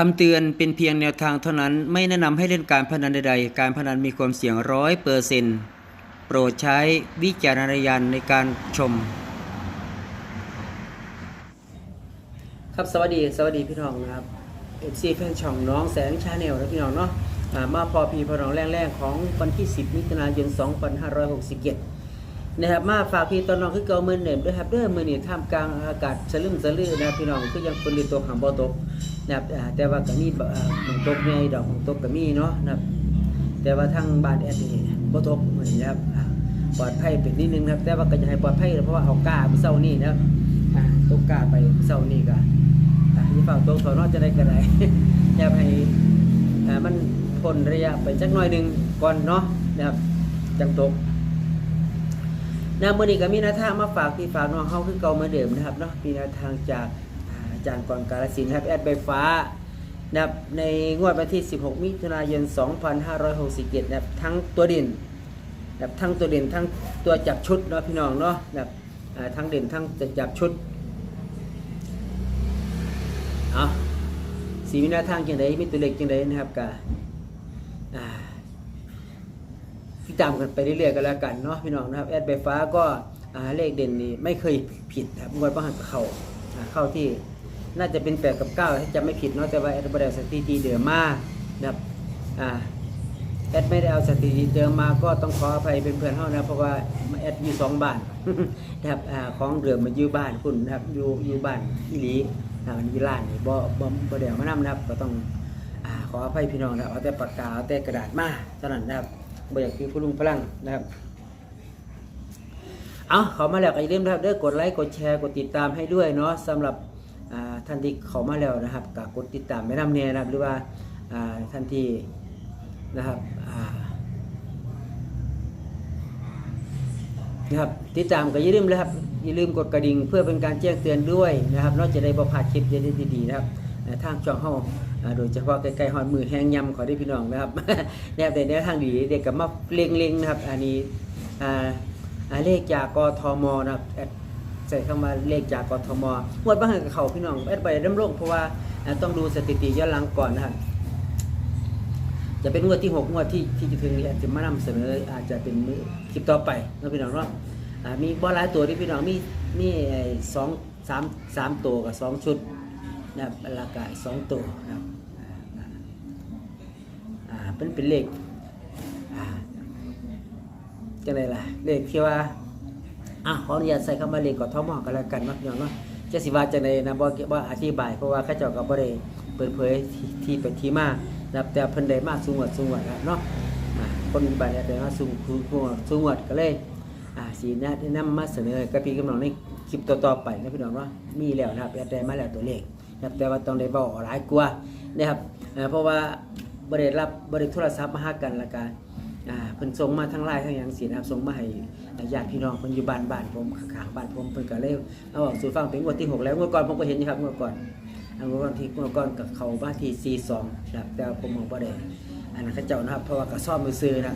คำเตือนเป็นเพียงแนวทางเท่านั้น ไม่แนะนำให้เล่นการพนันใดๆ การพนันมีความเสี่ยงร้อยเปอร์เซนต์โปรดใช้วิจารณญาณในการชม ครับสวัสดีสวัสดีพี่น้องนะครับเอฟซีแฟนช่องน้องแสงชาแนลนะพี่น้องเนาะมาพอพีพอน้องแรกๆของวันที่ 10 มิถุนายน 2567 นะครับมาฝากพี่ตอนน้องคือเก่ามือเดิมด้วยครับเด้อมือนี่ท่ามกลางอากาศสลึมสลือนะพี่น้องคือยังฝนลิตกหางบ่ตก นะครับแต่ว่าก็มีหมองตกใหญ่ดอกหมองตกก็มีเนาะนะครับ แต่ว่าทางบ้านแอดนี่บ่ตกเหมือนนะครับอ่าปลอดภัยเป็นนิดนึงนะครับ แต่ว่าก็จะให้ปลอดภัยเพราะว่าเอาก้าไปเศร้านี่นะครับตกก้าไปเศร้านี่ก็อ่าที่ฝาตกสอนอจะได้กระไรอย่าให้อ่มันพ้นระยะไปจักหน่อยหนึ่งก่อนเนาะนะครับจังตกนะมื่อนี้ก็มีนวทางมาฝากพี่ฝากน้องเฮาคือเก่าเหมือนเดิมนะครับเนาะมีนวทางจาก จารย์กรกาลสินธุ์ครับแอดใบฟ้านะครับในงวดวันที่ 16 มิถุนายน 2567นะครับทั้งตัวเด่นนะครับทั้งตัวเด่นทั้งตัวจับชุดเนาะพี่น้องเนาะนะครับทั้งเด่นทั้งจะจับชุดเอาสีมีแนวทางจังไดมีตัวเลขจังไดนะครับกาติดตามกันไปเรื่อยๆกันแล้วกันเนาะพี่น้องนะครับแอดใบฟ้าก็เลขเด่นนี่ไม่เคยผิดนะครับงวดประหันเข้าเข้าที่ น่าจะเป็นแปดกับเก้าถ้าจำไม่ผิดเนาะแต่ว่าแอดไม่ได้เอาสถิติเดิมมานะครับอ่าแอดไม่ได้เอาสถิติเดิมมาก็ต้องขออภัยเป็นเพื่อนเฮานะเพราะว่าแอดอยู่สองบ้านนะครับอ่าของเดิมมาอยู่บ้านคุณนะครับอยู่อยู่บ้านที่ลีอ่ามันอยู่ร้านนี่บ่บ่บ่ได้มานำนะครับ ก็ต้องอ่าขออภัยพี่น้องนะครับเอาแต่ปากกาเอาแต่กระดาษมาเท่านั้นนะครับบ่อยากคือผู้ลุงพลังนะครับเอาขามาแล้วก็อย่าลืมนะครับเด้อกดไลค์กดแชร์กดติดตามให้ด้วยเนาะสำหรับ ท่านที่เขามาแล้วนะครับก็กดติดตามไม่นำเนี่ยนะครับ หรือว่าท่านที่นะครับนะครับติดตามก็อย่าลืมนะครับอย่าลืมกดกระดิ่งเพื่อเป็นการแจ้งเตือนด้วยนะครับนอกจากได้บ่พลาดคลิปดีๆนะครับทางช่องเฮาอ่าโดยเฉพาะใกล้ๆฮอดมือแห้งยำขอได้พี่น้องนะครับแนบแต่แนวทางดีเด็กกับมาเล็งๆนะครับ อันนี้เลขจากกทมนะครับ ใส่เข้ามาเลขจากกทมงวดบ้างกับเขาพี่น้องแอดไปเริ่มโลงเพราะว่าต้องดูสถิติย้อนหลังก่อนนะครับจะเป็นงวดที่หกงวดที่ที่จะถึงนี้อาจจะมานำเสนออาจจะเป็นมือคลิปต่อไปนะพี่น้องเนาะอ่ามีบอลหลายตัวที่พี่น้องมีมีสองสามสามตัวกับสองชุดนะครับราคาสองตัวนะครับอ่าเป็นเป็นเลขอ่าจะไรล่ะเลขที่ว่า อะขออนุญาตใส่คำว่าเลขกอทมกันแล้วกันเนาะพี่น้องเนาะจะสิว่าจะในนะบ่บ่อธิบายเพราะว่าข้าเจ้าก็บ่ได้เปิดเผยที่ไปที่มานะครับแต่เพิ่นได้มาสูงวดสูงวดครับเนาะคนบาดได้มาสูงสูงวดสูงวดก็เลยอ่าสีนะที่นำมาเสนอกับพี่กับน้องในคลิปต่อๆไปนะพี่น้องเนาะมีแล้วนะครับแอดได้มาแล้วตัวเลขนะครับแต่ว่าต้องได้เว้าหลายกว่านะครับเพราะว่าบ่ได้รับบ่ได้โทรศัพท์มาหากันละกันอ่าเพิ่นส่งมาทั้งไลน์ทั้งหยังสินะครับส่งมาให้ ญาติพี่น้องเพิ่นอยู่บ้านบ้านผมข้างบ้านผมเพิ่นก็เลยเอาออกสู่ฟังเป็นงวดที่หกแล้วงวดก่อนผมก็เห็นอยู่ครับงวดก่อนอันงวดก่อนที่งวดก่อนกับเขามานที่42นะครับแต่ว่าผมมองบ่ได้อันนั้นเขาเจ้านะครับเพราะว่าก็ซ่อมมือซื้อนะ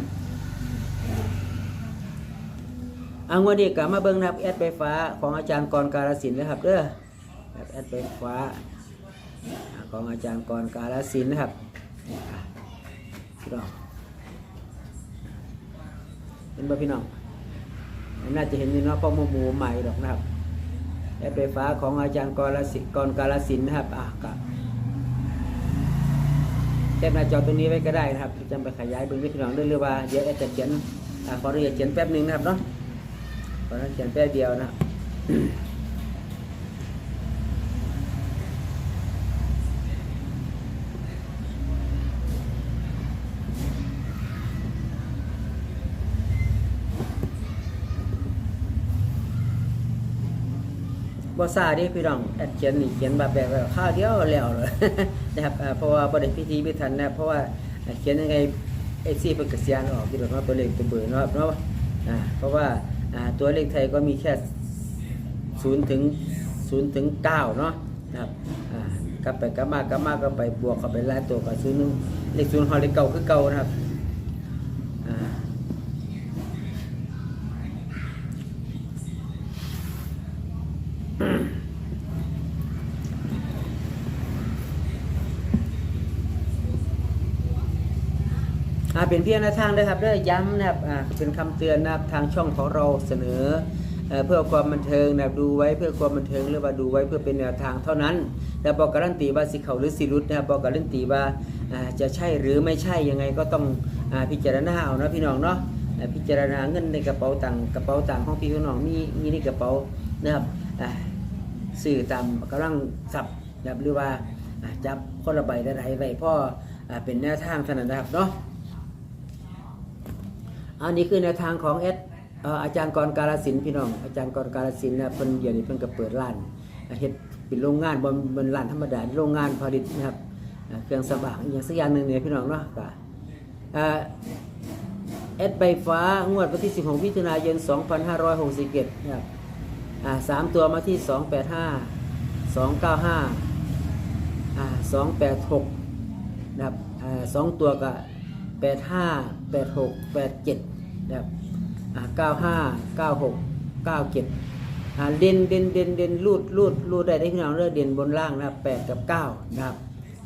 อังวดนี้ก็มาเบิ่งนะครับแอดไฟฟ้าของอาจารย์กรกาลสินธุ์นะครับเด้อครับแอดไฟฟ้าของอาจารย์กรกาลสินธุ์นะครับพี่น้องเห็นบ่พี่น้อง น่าจะเห็นนี่เนาะพ่อมูมูใหม่หรอกนะครับแอปไฟฟ้าของอาจารย์กรสิกรกาลสินนะครับอะกับแคปหน้าจอตัวนี้ไว้ก็ได้นะครับจำไปขยายเบิ่งให้พี่น้องด้วยหรือว่าเดี๋ยวแอดจะเขียนขอเรียนเขียนแป๊บหนึงนะครับเนาะขอเรียนเขียนแป๊บเดียวนะ บบ่ซาดิพี่น้องแอดเขียนนี่เขียนแบบแบบแบบข้าวเดียวแล้วเลยนะครับเพราะว่าบ่ได้พิธีพิถันนะเพราะว่าเขียนยังไงเอซีเพิ่นก็เสียนออกที่เนาตัวเลขตัวเบอร์เนาะครับเนาะอ่าเพราะว่าตัวเลขไทยก็มีแค่0ถึง0ถึง9เนาะนะครับกลับไปกลับมากลับมาก็ไปบวกเข้าไปหลายตัวก็0นึงเลข0ฮอดเลขเก่าคือเก่านะครับอ่า อ อ่า เป็นเพียงแนวทางนะครับเด้อย้ำนะครับเป็นคำเตือนนะครับทางช่องของเราเสนอเพื่อความบันเทิงนะครับดูไว้เพื่อความบันเทิงหรือว่าดูไว้เพื่อเป็นแนวทางเท่านั้นแต่บอกการันตีว่าสิเขาหรือสิรุดนะครับบอกการันตีว่าจะใช่หรือไม่ใช่ยังไงก็ต้องพิจารณาเอานะพี่น้องเนาะพิจารณาเงินในกระเป๋าตังกระเป๋าตังของพี่น้องมีมีในกระเป๋านะครับสื่อตามกำลังสับนะครับหรือว่าจับคนละใบละใบไว้พ่อเป็นแนวทางเท่านั้นนะครับเนาะ อันนี้คือแนวทางของเอสอาจารย์กรกาลสินพี่น้อง อาจารย์กรกาลสินนะเพิ่นเดี๋ยวนี้เพิ่นก็เปิดร้านเฮ็ดเป็นโรงงานบ่บนร้านธรรมดาโรงงานผลิตนะครับเครื่องสำอางอย่างสักอย่างหนึ่งเนี่ยพี่น้องเนาะก็เอสใบฟ้างวดวันที่ 16มิถุนายน 2567นะครับอ่าสามตัวมาที่ 285 295อ่า286นะครับอ่าสองตัวก็แปดห้า แปดหกแปดเจ็ดนะครับอ่าเก้าห้าเก้าหกเก้าเจ็ดอ่าเด่นเด่นเด่นเด่นรูดรูดรูดได้ได้พี่น้องเลือเด่นบนล่างนะครับแปดกับเก้านะครับ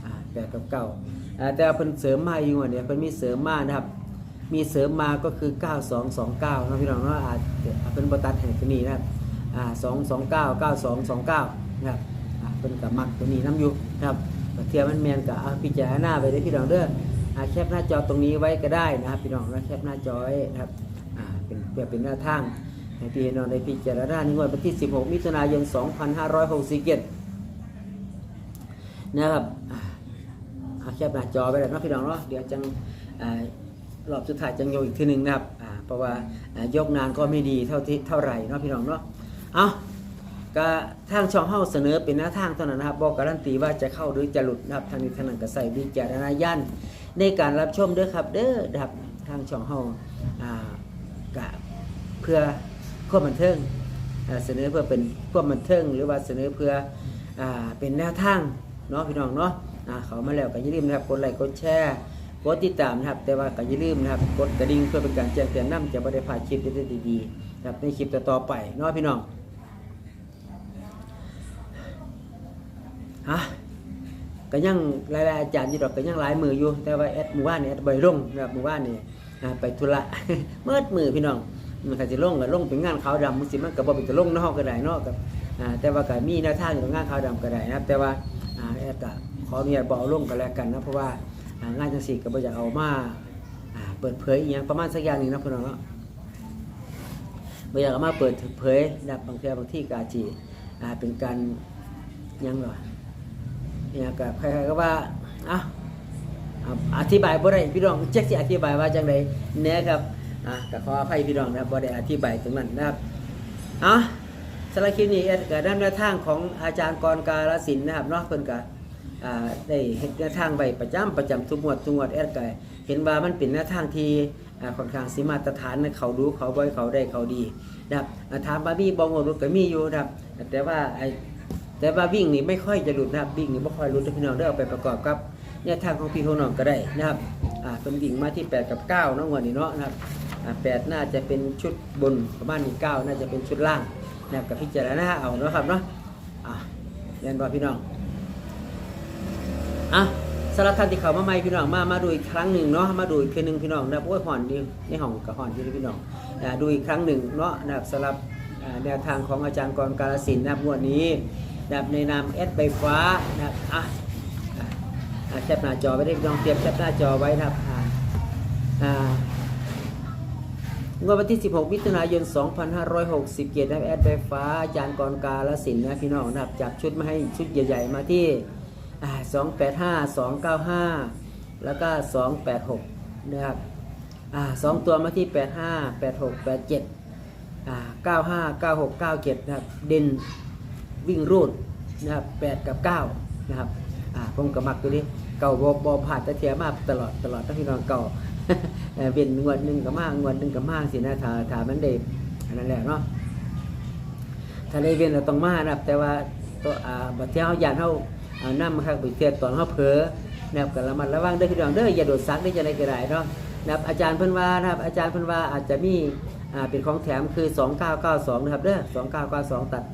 อ่าแปดกับเก้าอ่าแต่เพิ่นเสริมมาอยู่อะเนี่ยเพิ่นมีเสริมมานะครับ มีเสริมมาก็คือ 9229นะพี่น้องเนาะอาจจะเป็นบตัดแห่งตัวนี้นะครับอ่า229 9229นะครับอ่าเป็นกับมักตัวนี้น้ำอยู่นะครับเทียมมันแมนกับพิจารณาไปได้พี่น้องเด้ออ่า แคปหน้าจอตรงนี้ไว้ก็ได้นะครับพี่น้องนะแคปหน้าจอไว้นะครับเป็นเพื่อเป็นหน้าทางให้พี่น้องได้พิจารณาในงวดวันที่ 16 มิถุนายน 2567นะครับอ่าอ่าแคปหน้าจอไว้แล้วนะพี่น้องเนาะเดี๋ยวจังรอบสุดท้ายจังโยอีกทีหนึ่งนะครับเพราะว่ายกนานก็ไม่ดีเท่าที่เท่าไหร่เนาะพี่น้องเนาะเอาก็ทางช่องเฮาเสนอเป็นหน้าทางเท่านั้นนะครับบอกการันตีว่าจะเข้าหรือจะหลุดนะครับทางนี้ทางนั้นก็ใส่วิจารณญาณ ในการรับชมด้อครับเด้อครับทางช่องเฮาอ่ากะเพื่อความบันเทิงเสนอเพื่อเป็นความบันเทิง หรือว่าเสนอเพื่ออ่าเป็นแนวทางเนาะพี่น้องเนาะอ่าเขามาแล้วก็อย่าลืมนะครับกดไลค์กดแชร์กดติดตามนะครับ แต่ว่าก็อย่าลืมนะครับกดกระดิ่งเพื่อเป็นการแจ้งเตือนนำจะไม่ได้พลาดคลิปดีๆนะครับในคลิปต่อไปเนาะพี่น้องฮะ ก็ยังหลายๆอาจารย์อยู่ดอกก็ยังหลายมืออยู่ แต่ว่าแอดมือว่านนี่แอดใบลงนะครับมือว่านนี่อ่าไปธุระ เมื่อมือพี่น้องมันก็สิลงก็ลงเป็นงานขาวดำมันสิมันก็บ่เป็นจะลงนอกก็ได้เนาะกับอ่าแต่ว่าก็มีแนวทางอยู่ตรงงานขาวดำก็ได้นะครับ แต่ว่าอ่าแอดก็ขออนุญาตบ่เอาลงก็แล้วกันนะเพราะว่าอ่างานจังซี่ก็บ่อยากเอามาอ่าเปิดเผยอีหยังประมาณสักอย่างหนึงนะพี่น้องเนาะบ่อยากเอามาเปิดเผยนะบบางเทื่อบางที่กอาจสิอ่าเป็นการยังหรอ เนี่ยก็ใครๆก็ว่าอะอะอธิบายบ่ได้พี่น้องแจ็คสิอธิบายว่าจังไดเนี่ยครับอะก็ขออภัยพี่น้องนะครับบ่ได้อธิบายตรงนั้นนะครับอะสำหรับคลิปนี้เอ็ดก็นำแนวทางของอาจารย์กรกาลสินธุ์นะครับเนาะเพิ่นก็อ่าได้เฮ็ดแนวทางไว้ประจำประจำทุกงวดทุกงวดเอ็ดก็เห็นว่ามันเป็นแนวทางที่ค่อนข้างสิมาตรฐานนะเขาดูเขาบ่อยเขาได้เขาดีนะครับถามว่ามีบ่งวดก็มีอยู่นะครับแต่ว่าไอ แต่ว่าวิ่งนี่ไม่ค่อยจะหลุดนะครับวิ่งนี่ไม่ค่อยหลุดพี่น้องได้เอาไปประกอบกับเนี่ยทางของพี่ของน้องก็ได้นะครับอ่าเป็นวิ่งมาที่ 8 กับ9เนาะงวดนี้เนาะนะครับอ่าแปดน่าจะเป็นชุดบนประมาณนี้9น่าจะเป็นชุดล่างนะครับกับพิจารณาเอาเนาะครับเนาะอ่าเรียนบอกพี่น้องอะสำหรับท่านที่เขามาใหม่พี่น้องมา มาดูอีกครั้งหนึ่งเนาะ มาดูอีกคืนหนึ่งพี่น้องนะครับโอ้ยห่อนดีในห้องกับห่อนอยู่พี่น้องอ่าดูอีกครั้งหนึ่งเนาะนะครับสำหรับแนวทางของอาจารย์กรกาลสินนะครับงวดนี้ นะครับในนามเอสใบฟ้านะครับอะอะแคปหน้าจอไว้ได้ลองเตรียมแคปหน้าจอไว้นะครับอ่าอ่างวดวันที่ 16 มิถุนายน 2567นะครับแอดใบฟ้าจารย์กรกาลสินนะพี่น้องนะครับจับชุดมาให้ชุดใหญ่ ๆ มาที่ 285 295 แล้วก็ 286 นะครับสองตัวมาที่ 85 86 87 95 96 97 นะครับเด่น วิ่งรูดนะครับ8กับ9นะครับอ่าผมกับมักตัวนี้เก่าบอบอผ่านตะเทียมากตลอดตลอดทั้งพี่น้องเก่าเอ่อเป็นงวดหนึ่งกับมากงวดหนึ่งกับมากสินะถาถามันเด็อันนั้นแหละเนาะถ้าได้เวียนเราต้องมานะครับ แต่ว่าตัวอ่าบัดเที่ยวยานเขาอ่านำมาครับไปเทียตอนเขาเผลอนะครับกับระมัดระวังเด้อพี่น้องเด้ออย่าโดดซักได้จะได้ก็ได้เนาะนะครับอาจารย์เพิ่นว่านะครับอาจารย์เพิ่นว่าอาจจะมีอ่าเป็นของแถมคือ 2992 นะครับเด้อ2992 ตัด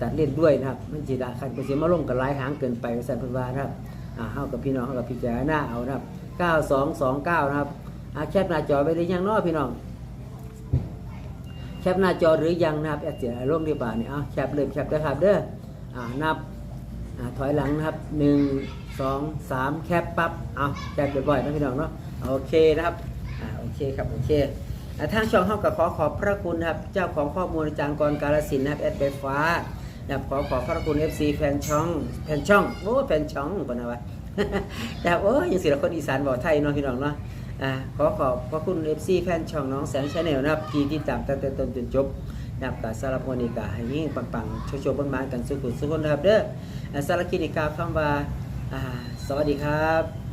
ตัดเล่นด้วยนะครับ มันจีดาคันก็สิมาลงกับหลายหางเกินไปว่าซั่นพิ่นวานะครับอ่าเฮากับพี่น้องเฮากับพี่จารณาเอานะครับ9229นะครับอ่าแคปหน้าจอไปหรือยังเนาะพี่น้องแคปหน้าจอหรือยังนะครับแอดเสียลงดีกว่านี่เอาแคปเลยแคปเด้ครับเด้ออ่านับอ่าถอยหลังนะครับหนึ่งสองสามแคปปั๊บเอาแคปบ่อยๆนะพี่น้องเนาะโอเคนะครับอ่าโอเคครับโอเคอ่าทางช่องเฮาก็ขอขอบพระคุณนะครับ เจ้าของข้อมูลอาจารย์กรกาลสินนะครับแอดไปฟ้า นะครับขอขอบพระคุณ FC แฟนช่องแฟนช่องโอ้แฟนช่องปนนะวะนะครับโอ้ยังสิละคนอีสานบอกไทยเนาะพี่น้องเนาะอ่าขอขอบพระคุณ FC แฟนช่องน้องแสงชาแนลนะครับที่ติดตามตั้งแต่ต้นจนจบนะครับกับสารบวันนี้ก็ให้ยิ่งปังๆโชว์ๆบนไม้กันสุขุมสุขคนนะครับเด้อสารบคลินิกาคำว่าอ่าสวัสดีครับ